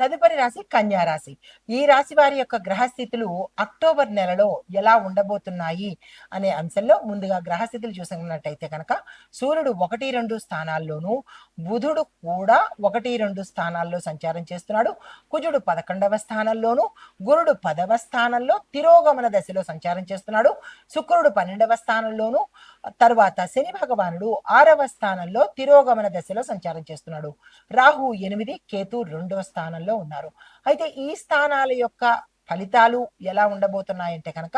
తదుపరి రాశి కన్యా రాశి. ఈ రాశి వారి యొక్క గ్రహస్థితులు అక్టోబర్ నెలలో ఎలా ఉండబోతున్నాయి అనే అంశంలో ముందుగా గ్రహస్థితులు చూసుకున్నట్టయితే కనుక సూర్యుడు ఒకటి రెండు స్థానాల్లోనూ బుధుడు కూడా ఒకటి రెండు స్థానాల్లో సంచారం చేస్తున్నాడు. కుజుడు పదకొండవ స్థానంలోను గురుడు పదవ స్థానంలో తిరోగమన దశలో సంచారం చేస్తున్నాడు. శుక్రుడు పన్నెండవ స్థానంలోను తర్వాత శని భగవానుడు ఆరవ స్థానంలో తిరోగమన దశలో సంచారం చేస్తున్నాడు. రాహు ఎనిమిది కేతు రెండవ స్థానంలో ఉన్నారు. అయితే ఈ స్థానాల యొక్క ఫలితాలు ఎలా ఉండబోతున్నాయంటే కనుక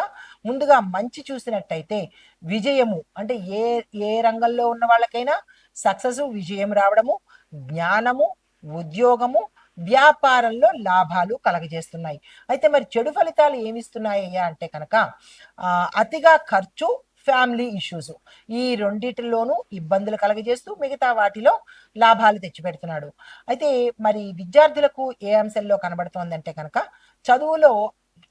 ముందుగా మంచి చూసినట్టయితే విజయము అంటే ఏ ఏ రంగంలో ఉన్న వాళ్ళకైనా సక్సెస్ విజయం రావడము జ్ఞానము ఉద్యోగము వ్యాపారంలో లాభాలు కలగజేస్తున్నాయి. అయితే మరి చెడు ఫలితాలు ఏమిస్తున్నాయ్యా అంటే కనుక అతిగా ఖర్చు ఫ్యామిలీ ఇష్యూస్. ఈ రెండిటిలోనూ ఇబ్బందులు కలగజేస్తూ మిగతా వాటిలో లాభాలు తెచ్చిపెడుతున్నాడు. అయితే మరి విద్యార్థులకు ఏ అంశంలో కనబడుతోందంటే కనుక చదువులో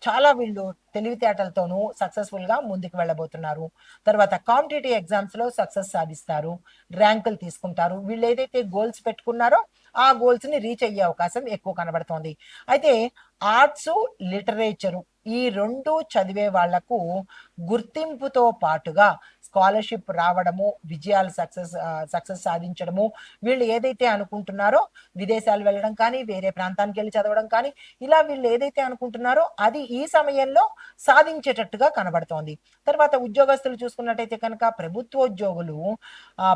చాలా వీళ్ళు తెలివితేటలతోనూ సక్సెస్ఫుల్గా ముందుకు వెళ్ళబోతున్నారు. తర్వాత కాంపిటేటివ్ ఎగ్జామ్స్లో సక్సెస్ సాధిస్తారు. ర్యాంకులు తీసుకుంటారు. వీళ్ళు ఏదైతే గోల్స్ పెట్టుకున్నారో ఆ గోల్స్ని రీచ్ అయ్యే అవకాశం ఎక్కువ కనబడుతోంది. అయితే ఆర్ట్స్ లిటరేచరు ఈ రెండు చదివే వాళ్ళకు గుర్తింపుతో పాటుగా స్కాలర్షిప్ రావడము విజయాలు సక్సెస్ సక్సెస్ సాధించడము వీళ్ళు ఏదైతే అనుకుంటున్నారో విదేశాలు వెళ్ళడం కానీ వేరే ప్రాంతానికి వెళ్ళి చదవడం కానీ ఇలా వీళ్ళు ఏదైతే అనుకుంటున్నారో అది ఈ సమయంలో సాధించేటట్టుగా కనబడుతోంది. తర్వాత ఉద్యోగస్తులు చూసుకున్నట్టయితే కనుక ప్రభుత్వోద్యోగులు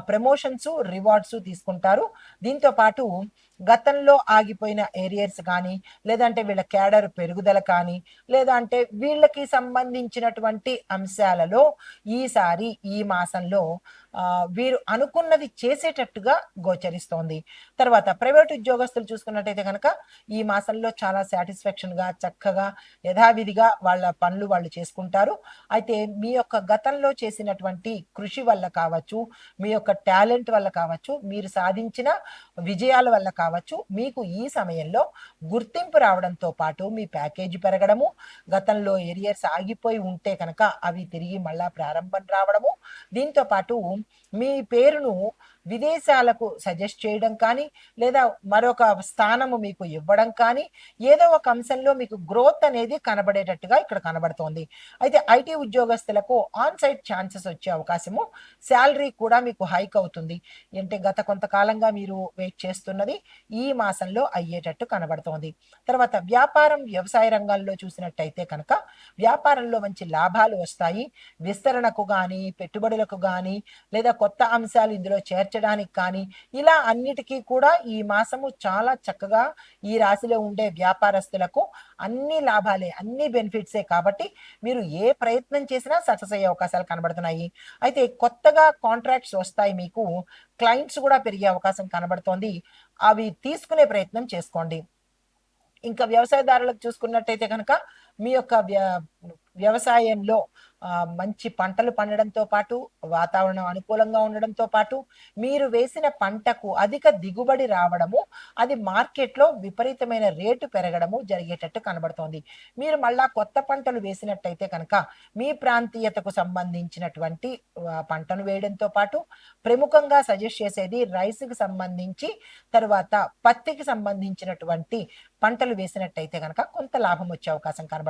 ప్రమోషన్స్ రివార్డ్స్ తీసుకుంటారు. దీంతో పాటు గతంలో ఆగిపోయిన ఏరియర్స్ కానీ లేదంటే వీళ్ళ క్యాడర్ పెరుగుదల కానీ లేదా అంటే వీళ్ళకి సంబంధించినటువంటి అంశాలలో ఈసారి ఈ మాసంలో వీరు అనుకున్నది చేసేటట్టుగా గోచరిస్తోంది. తర్వాత ప్రైవేట్ ఉద్యోగస్తులు చూసుకున్నట్టయితే కనుక ఈ మాసంలో చాలా సాటిస్ఫాక్షన్గా చక్కగా యథావిధిగా వాళ్ళ పనులు వాళ్ళు చేసుకుంటారు. అయితే మీ యొక్క గతంలో చేసినటువంటి కృషి వల్ల కావచ్చు మీ యొక్క టాలెంట్ వల్ల కావచ్చు మీరు సాధించిన విజయాల వల్ల కావచ్చు మీకు ఈ సమయంలో గుర్తింపు రావడంతో పాటు మీ ప్యాకేజీ పెరగడము గతంలో ఏరియర్స్ ఆగిపోయి ఉంటే కనుక అవి తిరిగి మళ్ళా ప్రారంభం రావడము దీంతో పాటు మీ పేరును విదేశాలకు సజెస్ట్ చేయడం కానీ లేదా మరొక స్థానము మీకు ఇవ్వడం కానీ ఏదో ఒక అంశంలో మీకు గ్రోత్ అనేది కనబడేటట్టుగా ఇక్కడ కనబడుతోంది. అయితే ఐటీ ఉద్యోగస్తులకు ఆన్ సైట్ ఛాన్సెస్ వచ్చే అవకాశము శాలరీ కూడా మీకు హైక్ అవుతుంది. అంటే గత కొంతకాలంగా మీరు వెయిట్ చేస్తున్నది ఈ మాసంలో అయ్యేటట్టు కనబడుతోంది. తర్వాత వ్యాపారం వ్యవసాయ రంగాల్లో చూసినట్టయితే కనుక వ్యాపారంలో మంచి లాభాలు వస్తాయి. విస్తరణకు కానీ పెట్టుబడులకు కానీ లేదా కొత్త అంశాలు ఇందులో మార్చడానికి కానీ ఇలా అన్నిటికీ కూడా ఈ మాసము చాలా చక్కగా ఈ రాశిలో ఉండే వ్యాపారస్తులకు అన్ని లాభాలే అన్ని బెనిఫిట్సే కాబట్టి మీరు ఏ ప్రయత్నం చేసినా సక్సెస్ అయ్యే అవకాశాలు కనబడుతున్నాయి. అయితే కొత్తగా కాంట్రాక్ట్స్ వస్తాయి మీకు క్లయింట్స్ కూడా పెరిగే అవకాశం కనబడుతోంది. అవి తీసుకునే ప్రయత్నం చేసుకోండి. ఇంకా వ్యవసాయదారులకు చూసుకున్నట్టయితే కనుక మీ యొక్క వ్య- వ్యవసాయంలో మంచి పంటలు పండడంతో పాటు వాతావరణం అనుకూలంగా ఉండడంతో పాటు మీరు వేసిన పంటకు అధిక దిగుబడి రావడము అది మార్కెట్లో విపరీతమైన రేటు పెరగడము జరిగేటట్టు కనబడుతోంది. మీరు మళ్ళా కొత్త పంటలు వేసినట్టయితే కనుక మీ ప్రాంతీయతకు సంబంధించినటువంటి పంటను వేయడంతో పాటు ప్రముఖంగా సజెస్ట్ చేసేది రైస్కి సంబంధించి తర్వాత పత్తికి సంబంధించినటువంటి పంటలు వేసినట్టయితే కనుక కొంత లాభం వచ్చే అవకాశం కనబడుతుంది.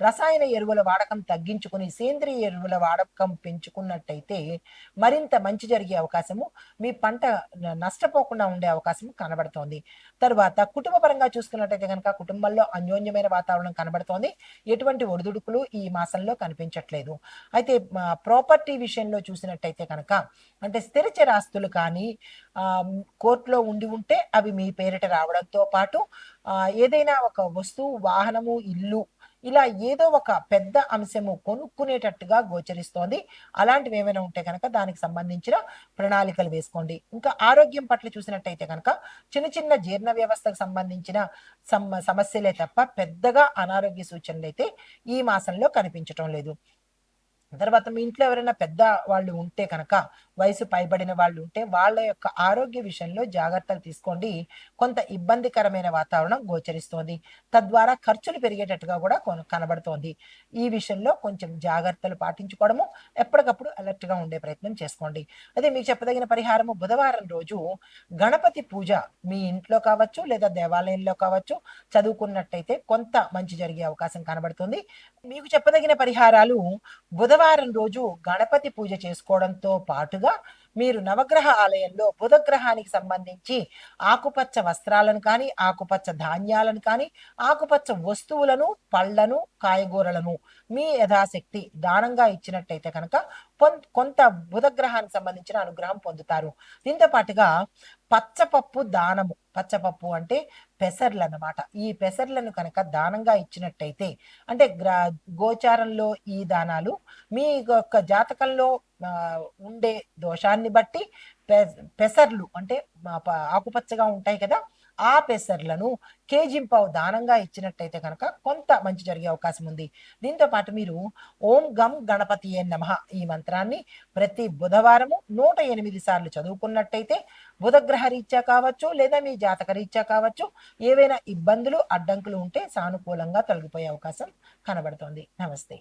రసాయన ఎరువుల వాడకం తగ్గించుకుని సేంద్రియ ఎరువుల వాడకం పెంచుకున్నట్టయితే మరింత మంచి జరిగే అవకాశము మీ పంట నష్టపోకుండా ఉండే అవకాశం కనబడుతోంది. తర్వాత కుటుంబ పరంగా చూసుకున్నట్టయితే కనుక కుటుంబంలో అన్యోన్యమైన వాతావరణం కనబడుతోంది. ఎటువంటి ఒడిదుడుకులు ఈ మాసంలో కనిపించట్లేదు. అయితే ప్రాపర్టీ విషయంలో చూసినట్టయితే కనుక అంటే స్థిర చరాస్తులు కానీ కోర్టులో ఉండి ఉంటే అవి మీ పేరిట రావడంతో పాటు ఏదైనా ఒక వస్తువు వాహనము ఇల్లు ఇలా ఏదో ఒక పెద్ద అంశము కొనుక్కునేటట్టుగా గోచరిస్తోంది. అలాంటివి ఏమైనా ఉంటే కనుక దానికి సంబంధించిన ప్రణాళికలు వేసుకోండి. ఇంకా ఆరోగ్యం పట్ల చూసినట్టయితే కనుక చిన్న చిన్న జీర్ణ వ్యవస్థకు సంబంధించిన సమ సమస్యలే తప్ప పెద్దగా అనారోగ్య సూచనలు అయితే ఈ మాసంలో కనిపించటం లేదు. తర్వాత మీ ఇంట్లో ఎవరైనా పెద్ద వాళ్ళు ఉంటే కనుక వయసు పైబడిన వాళ్ళు ఉంటే వాళ్ళ యొక్క ఆరోగ్య విషయంలో జాగ్రత్తలు తీసుకోండి. కొంత ఇబ్బందికరమైన వాతావరణం గోచరిస్తోంది. తద్వారా ఖర్చులు పెరిగేటట్టుగా కూడా కనబడుతోంది. ఈ విషయంలో కొంచెం జాగ్రత్తలు పాటించుకోవడము ఎప్పటికప్పుడు అలర్ట్గా గా ఉండే ప్రయత్నం చేసుకోండి. అదే మీకు చెప్పదగిన పరిహారము బుధవారం రోజు గణపతి పూజ మీ ఇంట్లో కావచ్చు లేదా దేవాలయంలో కావచ్చు చదువుకున్నట్టయితే కొంత మంచి జరిగే అవకాశం కనబడుతుంది. మీకు చెప్పదగిన పరిహారాలు బుధవారం రోజు గణపతి పూజ చేసుకోవడంతో పాటుగా మీరు నవగ్రహ ఆలయంలో బుధగ్రహానికి సంబంధించి ఆకుపచ్చ వస్త్రాలను కానీ ఆకుపచ్చ ధాన్యాలను కానీ ఆకుపచ్చ వస్తువులను పళ్ళను కాయగూరలను మీ యథాశక్తి దానంగా ఇచ్చినట్టయితే కనుక కొంత బుధగ్రహానికి సంబంధించిన అనుగ్రహం పొందుతారు. దీంతో పాటుగా పచ్చపప్పు దానము పచ్చపప్పు అంటే పెసర్లు అన్నమాట ఈ పెసర్లను కనుక దానంగా ఇచ్చినట్టయితే అంటే గ్ర గోచారంలో ఈ దానాలు మీ యొక్క జాతకంలో ఉండే దోషాన్ని బట్టి పెసర్లు అంటే ఆకుపచ్చగా ఉంటాయి కదా ఆ పెసర్లను కేజింపావు దానంగా ఇచ్చినట్టయితే కనుక కొంత మంచి జరిగే అవకాశం ఉంది. దీంతో పాటు మీరు ఓం గం గణపతి ఏ నమః ఈ మంత్రాన్ని ప్రతి బుధవారము నూట ఎనిమిది సార్లు చదువుకున్నట్టయితే బుధగ్రహ రీత్యా కావచ్చు లేదా మీ జాతక రీత్యా కావచ్చు ఏవైనా ఇబ్బందులు అడ్డంకులు ఉంటే సానుకూలంగా తొలగిపోయే అవకాశం కనబడుతోంది. నమస్తే.